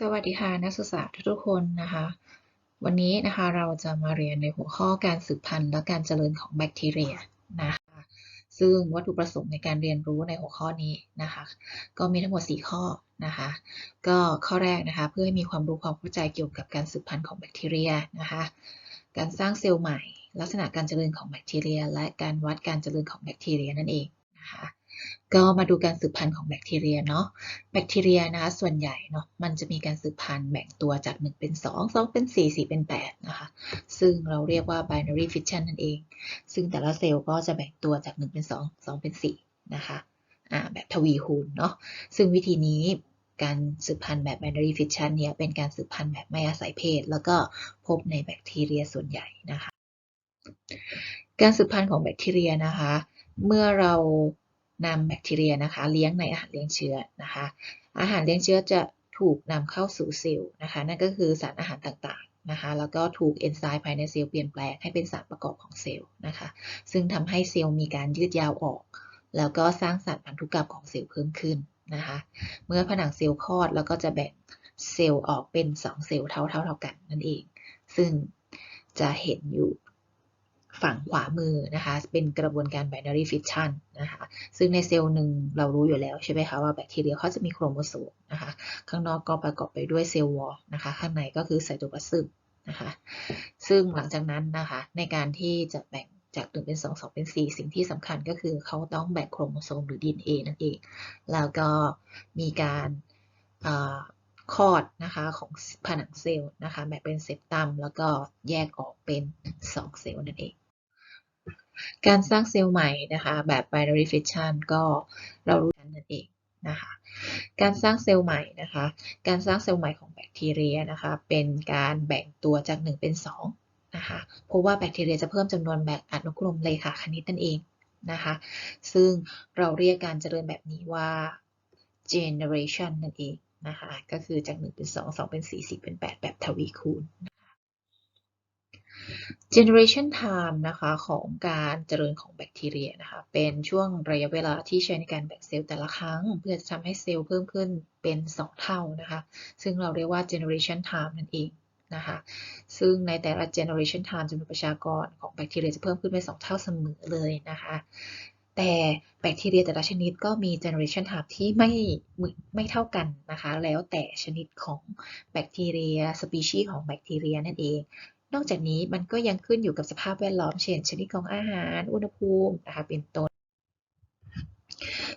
สวัสดีค่ะนักศึกษาทุกๆคนนะคะ วันนี้นะคะเราจะมาเรียนในหัวข้อการสืบพันธุ์และการเจริญของแบคทีเรียนะคะซึ่งวัตถุประสงค์ในการเรียนรู้ในหัวข้อนี้นะคะ ก็มีทั้งหมด 4 ข้อนะคะ ก็ข้อแรกนะคะเพื่อให้มีความรู้ความเข้าใจเกี่ยวกับการสืบพันธุ์ของแบคทีเรียนะคะการสร้างเซลล์ใหม่ ลักษณะการเจริญของแบคทีเรีย และการวัดการเจริญของแบคทีเรียนั่นเองนะคะ ก็มาดูการสืบพันธุ์ของแบคทีเรียเนาะแบคทีเรียนะคะส่วนใหญ่เนาะมันจะมีการสืบพันธุ์แบ่งตัวจาก 1 เป็น 2 2 เป็น 4 4 เป็น8นะคะซึ่งเราเรียกว่า binary fission นั่นเอง ซึ่งแต่ละเซลล์ก็จะแบ่งตัวจาก 1 เป็น 2 2 เป็น 4 นะคะอ่าแบบทวีคูณเนาะซึ่งวิธีนี้การสืบพันธุ์แบบ binary fission เนี่ยเป็นการสืบพันธุ์แบบไม่อาศัยเพศ แล้วก็พบในแบคทีเรียส่วนใหญ่นะคะ การสืบพันธุ์ของแบคทีเรียนะคะ เมื่อเรา นำแบคทีเรียนะคะ เลี้ยงในอาหารเลี้ยงเชื้อนะคะ อาหารเลี้ยงเชื้อจะถูกนำเข้าสู่เซลล์นะคะ นั่นก็คือสารอาหารต่างๆนะคะ แล้วก็ถูกเอนไซม์ภายในเซลล์เปลี่ยนแปลงให้เป็นสารประกอบของเซลล์นะคะ ซึ่งทำให้เซลล์มีการยืดยาวออก แล้วก็สร้างสารพันธุกรรมของเซลล์เพิ่มขึ้นนะคะ เมื่อผนังเซลล์คลอดแล้วก็จะแบ่งเซลล์ออกเป็น 2 เซลล์เท่าๆกันนั่นเอง ซึ่งจะเห็นอยู่ ฝั่งขวามือนะคะ เป็นกระบวนการ binary fission นะคะ ซึ่งในเซลล์หนึ่งเรารู้อยู่แล้วใช่ไหมคะว่าแบคทีเรียเขาจะมีโครโมโซมนะคะ ข้างนอกก็ประกอบไปด้วยเซลล์วอลนะคะ ข้างในก็คือไซโตพลาซึมนะคะ ซึ่งหลังจากนั้นนะคะ ในการที่จะแบ่งจาก1เป็น 2 2 เป็น 4 สิ่งที่สำคัญก็คือเขาต้องแบ่งโครโมโซมหรือ DNA นั่นเอง แล้วก็มีการคอดนะคะของผนังเซลล์นะคะแบ่งเป็นเซปตัมแล้วก็แยกออกเป็น 2 เซลล์นั่นเอง การสร้างเซลล์ใหม่นะคะแบบ binary fission ก็เรารู้กันนั่นเองนะคะการสร้างเซลล์ใหม่นะคะ การสร้างเซลล์ใหม่ของแบคทีเรียนะคะ เป็นการแบ่งตัวจาก 1 เป็น2นะคะเพราะว่าแบคทีเรียจะเพิ่มจำนวนแบบอนุกรมเลขาคณิตนั่นเองนะคะ ซึ่งเราเรียกการเจริญแบบนี้ว่า generation นั่นเองนะคะ ก็คือจาก 1 เป็น 2 2 เป็น 4 4 เป็น 8 แบบทวีคูณ generation time นะคะของการเจริญของแบคทีเรียนะคะเป็นช่วงระยะเวลาที่ใช้ในการแบ่งเซลล์แต่ละครั้ง เพื่อจะทำให้เซลล์เพิ่มขึ้นเป็น 2 เท่านะคะซึ่งเราเรียกว่า generation time นั่นเองนะคะซึ่งในแต่ละ generation time จำนวนประชากรของแบคทีเรียจะเพิ่มขึ้นเป็น 2 เท่าเสมอเลยนะคะแต่แบคทีเรียแต่ละชนิดก็มี generation time ที่ไม่ไม่เท่ากันนะคะ แล้วแต่ชนิดของแบคทีเรีย สปีชีส์ของแบคทีเรียนั่นเอง นอกจากนี้มันก็ยังขึ้นอยู่กับสภาพแวดล้อมเช่นชนิดของอาหาร อุณหภูมินะคะเป็นต้น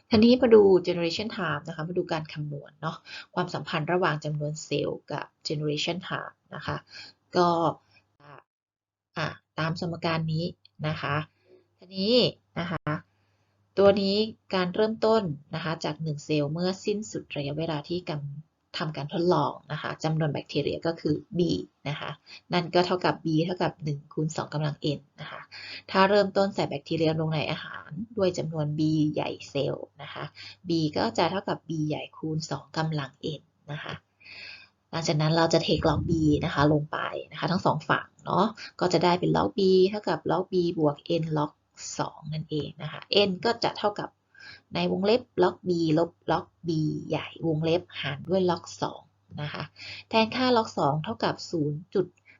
ทีนี้มาดู generation time นะคะ มาดูการคำนวณเนาะ ความสัมพันธ์ระหว่างจำนวนเซลล์กับ generation time นะคะ ก็ตามสมการนี้นะคะทีนี้นะคะ ตัวนี้การเริ่มต้นนะคะจาก 1 เซลล์เมื่อสิ้นสุดระยะเวลาที่กำ ทำการทดลองนะคะจำนวนแบคทีเรียก็คือ b นะคะนั่นก็เท่ากับ b เท่ากับ1คูณ2กำลัง n นะคะถ้าเริ่มต้นใส่แบคทีเรียลงในอาหารด้วยจำนวน b ใหญ่เซลล์นะคะ b ก็จะเท่ากับ b ใหญ่คูณ 2กำลัง n นะคะหลังจากนั้นเราจะเทคล็อก b นะคะลงไปนะคะทั้งสองฝั่งเนาะก็จะได้เป็นล็อก b เท่ากับล็อก b บวก n ล็อก2นั่นเองนะคะ n ก็จะเท่ากับ ในวงเล็บล็อก b ลบล็อก b ใหญ่วงเล็บหารด้วยล็อก 2 นะคะ แทนค่าล็อก 2 เท่ากับ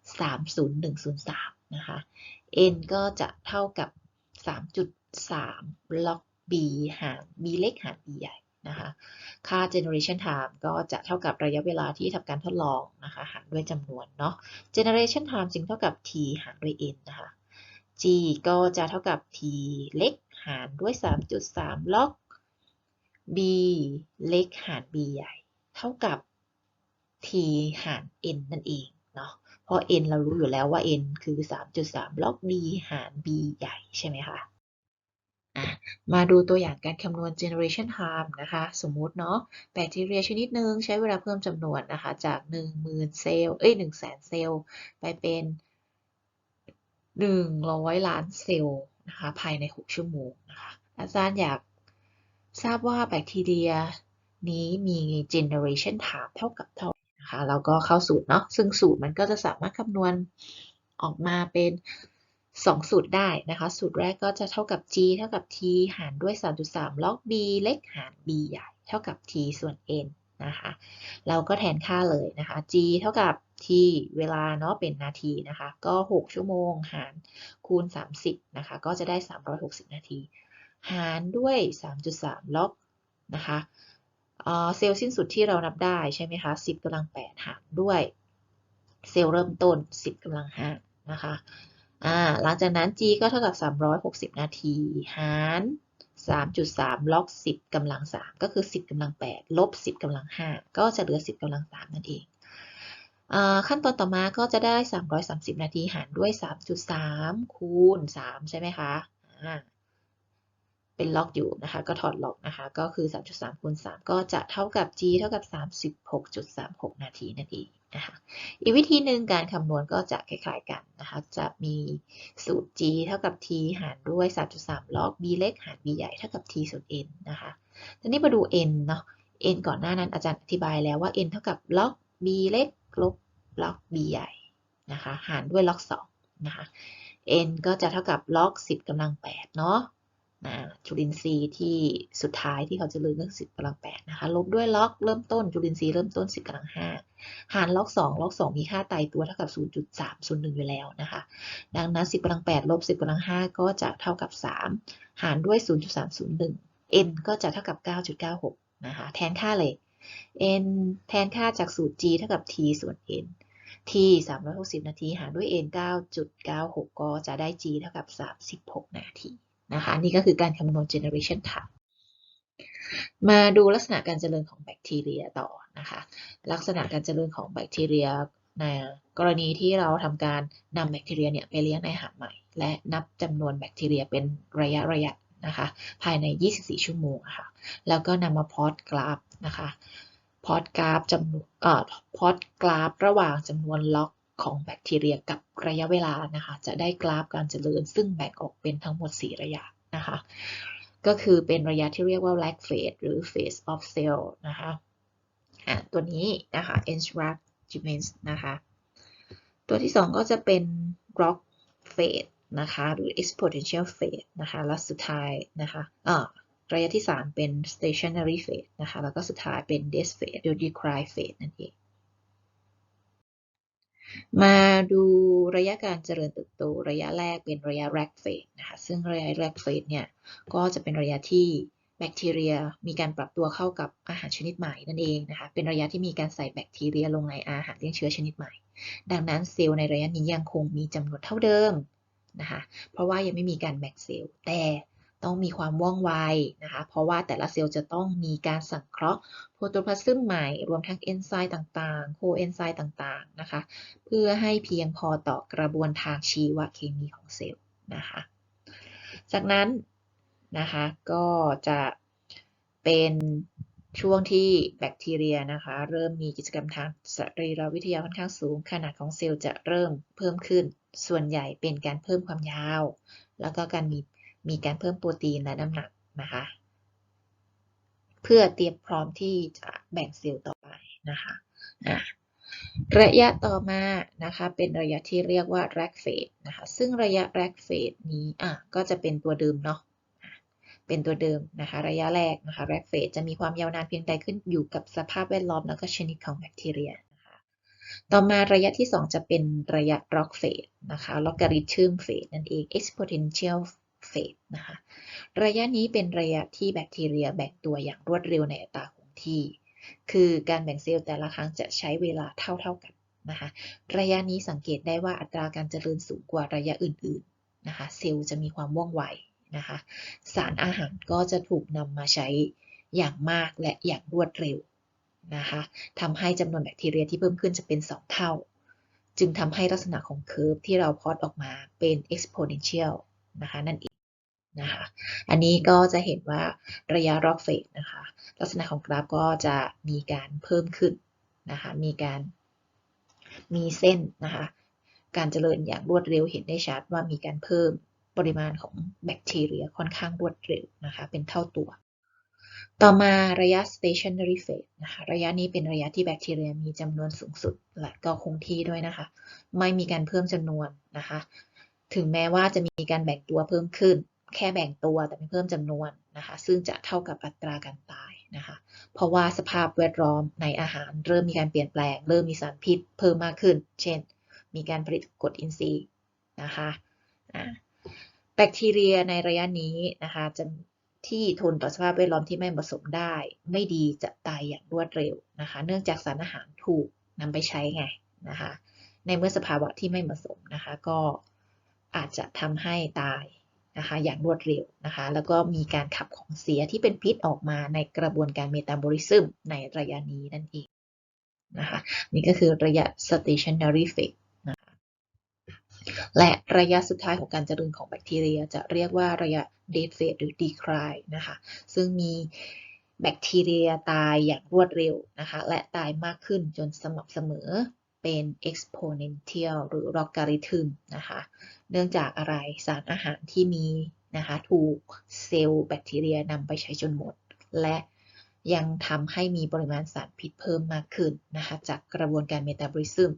0.30103 นะคะ n ก็จะเท่ากับ 3.3 ล็อก b หาร b เล็กหาร b ใหญ่นะคะค่า generation time ก็จะเท่ากับระยะเวลาที่ทำการทดลองนะคะหารด้วยจำนวนเนาะ generation time จึงเท่ากับ t หารด้วย n นะคะ g ก็จะเท่ากับ t เล็ก หารด้วย 3.3 ล็อก b เล็กหาร b ใหญ่ เท่ากับ t หาร n นั่นเองเนาะ เพราะ n เรารู้อยู่แล้วว่า n คือ 3.3 ล็อก b หาร b ใหญ่ใช่ไหมคะมาดูตัวอย่างการคำนวณ generation time นะคะ สมมุติเนาะแบคทีเรียชนิดหนึ่งใช้เวลาเพิ่มจำนวนนะคะ จาก 10,000 เซลล์ เอ้ย 100,000 เซลล์ ไปเป็น 100 ล้านเซลล์ นะคะภายใน 6 ชั่วโมงนะคะอาจารย์อยากทราบว่าแบคทีเรียนี้มี generation time เท่ากับเท่าไรนะคะเราก็เข้าสูตรเนาะซึ่งสูตรมันก็จะสามารถคำนวณออกมาเป็น 2 สูตรได้นะคะสูตรแรกก็จะเท่ากับ g เท่ากับ t หารด้วย 3.3 log b เล็กหาร b ใหญ่ เท่ากับ t ส่วน n นะคะเราก็แทนค่าเลยนะคะ g เท่ากับ t เวลาเนาะเป็นนาทีนะคะ ก็ 6 ชั่วโมงหารคูณ 30 นะคะ ก็จะได้ 360 นาที หารด้วย 3.3 ล็อกนะคะเเซลล์สิ้นสุดที่เรานับได้ใช่ไหมคะ 10กำลัง 8 หารด้วย เซลล์เริ่มต้น 10กำลัง 5 นะคะหลังจากนั้น g ก็เท่ากับ 360 นาที หาร 3.3 ล็อก 10กำลัง 3 ก็คือ 10กำลัง 8 ลบ 10กำลัง 5 ก็จะเหลือ 10กำลัง 3 นั่นเอง ขั้นตอนต่อมาก็จะได้ 330 นาทีหารด้วย 3.3 คูณ 3 ใช่ไหมคะเป็นล็อกอยู่นะคะ ก็ถอดล็อกนะคะ ก็คือ 3.3 คูณ 3 ก็จะเท่ากับ g เท่ากับ 36.36 นาทีนั่นเองนะคะ อีกวิธีหนึ่งการคำนวณก็จะคล้ายๆกันนะคะ จะมีสูตร g เท่ากับ t หารด้วย 3.3 ล็อก b เล็กหาร b ใหญ่เท่ากับ t ส่วน n นะคะ ทีนี้มาดู n เนาะ n ก่อนหน้านั้นอาจารย์อธิบายแล้วว่า n เท่ากับล็อก b เล็ก ลบล็อก b ใหญ่นะคะหารด้วยล็อก2นะคะ n ก็จะเท่ากับล็อก 10กำลัง8เนาะนะจุลินทรีย์ที่สุดท้ายที่เขาจะเลือกเรื่อง10กำลัง8นะคะ ลบด้วยล็อกเริ่มต้นจุลินทรีย์เริ่มต้น10กำลัง5หารล็อก2ล็อก2มีค่าไตตัวเท่ากับ0.301อยู่แล้วนะคะ ดังนั้น10กำลัง8ลบ10กำลัง5ก็จะเท่ากับ3หารด้วย0.301 n ก็จะเท่ากับ9.96นะคะ แทนค่าเลย n แทนค่าจากสูตร g เท่ากับ t ส่วน n t 360 นาที หารด้วย n 9.96 ก็จะได้ g เท่ากับ 36 นาทีนะคะนี่ก็คือการคำนวณ generation time มาดูลักษณะการเจริญของแบคทีเรียต่อนะคะลักษณะการเจริญของแบคทีเรียในกรณีที่เราทำการนำแบคทีเรียเนี่ยไปเลี้ยงในอาหารใหม่ และนับจำนวนแบคทีเรียเป็นระยะระยะ นะคะ ภายใน 24 ชั่วโมงค่ะ แล้วก็นำมาพอตกราฟนะคะพอตกราฟจำนวนเอ่อพอตกราฟระหว่างจำนวนล็อกของแบคทีเรียกับระยะเวลานะคะ จะได้กราฟการเจริญ ซึ่งแบ่งออกเป็นทั้งหมด 4 ระยะนะคะ ก็คือเป็นระยะที่เรียกว่า lag phase หรือ phase of cell นะคะอะตัวนี้นะคะ enlargement นะคะ ตัวที่ 2 ก็จะเป็น growth phase นะคะหรือ exponential phase นะคะและสุดท้ายนะคะอ่าระยะที่ 3 เป็น stationary phase นะคะแล้วก็สุดท้ายเป็น death phase หรือ decline phase นั่นเองมาดูระยะการเจริญเติบโตระยะแรกเป็นระยะ lag phase นะคะซึ่งระยะ lag phase เนี่ยก็จะเป็นระยะที่แบคทีเรียมีการปรับตัวเข้ากับอาหารชนิดใหม่นั่นเองนะคะเป็นระยะที่มีการใส่แบคทีเรียลงในอาหารเลี้ยงเชื้อชนิดใหม่ ดังนั้นเซลล์ในระยะนี้ยังคงมีจำนวนเท่าเดิม นะคะเพราะว่ายังไม่มีการแบ่งเซลล์แต่ต้องมีความว่องไวนะคะเพราะว่าแต่ละเซลล์จะต้องมีการสังเคราะห์โปรโตพลาซึมใหม่รวมทั้งเอนไซม์ต่างๆ โคเอนไซม์ต่างๆนะคะเพื่อให้เพียงพอต่อกระบวนทางชีวเคมีของเซลล์นะคะจากนั้นนะคะก็จะเป็นช่วงที่แบคทีเรียนะคะเริ่มมีกิจกรรมทางสรีรวิทยาค่อนข้างสูง ขนาดของเซลล์จะเริ่มเพิ่มขึ้น ส่วนใหญ่เป็นการเพิ่มความยาว แล้วก็การมีมีการเพิ่มโปรตีนและน้ำหนักนะคะ เพื่อเตรียมพร้อมที่จะแบ่งเซลล์ต่อไปนะคะระยะต่อมานะคะเป็นระยะที่เรียกว่า lag phase นะคะซึ่งระยะ lag phase นี้อะก็จะเป็นตัวเดิมเนาะเป็นตัวเดิมนะคะระยะแรกนะคะ lag phase จะมีความยาวนานเพียงใดขึ้นอยู่กับสภาพแวดล้อมแล้วก็ชนิดของแบคทีเรียน ต่อมาระยะที่ 2 จะเป็นระยะ log phase นะคะ logarithm phase นั่นเอง exponential phase นะคะ ระยะนี้เป็นระยะที่แบคทีเรียแบ่งตัวอย่างรวดเร็วในอัตราคงที่ คือการแบ่งเซลล์แต่ละครั้งจะใช้เวลาเท่าๆกันนะคะ ระยะนี้สังเกตได้ว่าอัตราการเจริญสูงกว่าระยะอื่นๆนะคะ เซลล์จะมีความว่องไวนะคะ สารอาหารก็จะถูกนำมาใช้อย่างมากและอย่างรวดเร็ว นะคะทำให้จำนวนแบคทีเรียที่เพิ่มขึ้นจะเป็น 2 เท่า จึงทำให้ลักษณะของเคอร์ฟที่เราพอดออกมาเป็น exponential นะคะนั่นเองนะคะอันนี้ก็จะเห็นว่าระยะ log phase นะคะลักษณะของกราฟก็จะมีการเพิ่มขึ้นนะคะมีการมีเส้นนะคะการเจริญอย่างรวดเร็วเห็นได้ชัดว่ามีการเพิ่มปริมาณของแบคทีเรียค่อนข้างรวดเร็วนะคะเป็นเท่าตัว ต่อมาระยะ stationary phase นะคะระยะนี้เป็นระยะที่แบคทีเรียมีจำนวนสูงสุด และก็คงที่ด้วยนะคะ ไม่มีการเพิ่มจำนวนนะคะ ถึงแม้ว่าจะมีการแบ่งตัวเพิ่มขึ้น แค่แบ่งตัวแต่ไม่เพิ่มจำนวนนะคะ ซึ่งจะเท่ากับอัตราการตายนะคะ เพราะว่าสภาพแวดล้อมในอาหารเริ่มมีการเปลี่ยนแปลง เริ่มมีสารพิษเพิ่มมากขึ้น เช่น มีการผลิตกรดอินทรีย์นะคะแบคทีเรียในระยะนี้นะคะจะ ที่ทนต่อสภาพแวดล้อมที่ไม่เหมาะสมได้ ไม่ดีจะตายอย่างรวดเร็วนะคะ เนื่องจากสารอาหารถูกนำไปใช้ไงนะคะ ในเมื่อสภาวะที่ไม่เหมาะสมนะคะ ก็อาจจะทำให้ตายนะคะ อย่างรวดเร็วนะคะ แล้วก็มีการขับของเสียที่เป็นพิษออกมาในกระบวนการเมตาบอลิซึมในระยะนี้นั่นเองนะคะ นี่ก็คือระยะ stationary phase และระยะสุดท้ายของการเจริญของแบคทีเรีย จะเรียกว่าระยะ dead phase หรือ decline นะคะ ซึ่งมีแบคทีเรียตายอย่างรวดเร็วนะคะ และตายมากขึ้นจนสม่ำเสมอเป็น exponential หรือ logarithm นะคะ เนื่องจากอะไรสารอาหารที่มีนะคะถูกเซลล์แบคทีเรียนำไปใช้จนหมด และยังทำให้มีปริมาณสารพิษเพิ่มมากขึ้นนะคะจากกระบวนการเมตาบอลิซึม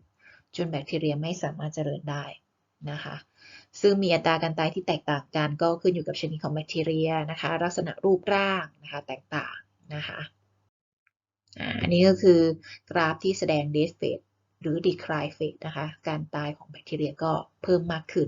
จนแบคทีเรียไม่สามารถเจริญได้ นะคะ ซึ่งมีอัตราการตายที่แตกต่างกันก็ขึ้นอยู่กับชนิดของแบคทีเรียนะคะ ลักษณะรูปร่างนะคะแตกต่างนะคะอันนี้ก็คือกราฟที่แสดง death rate หรือ decline rate นะคะ การตายของแบคทีเรียก็เพิ่มมากขึ้น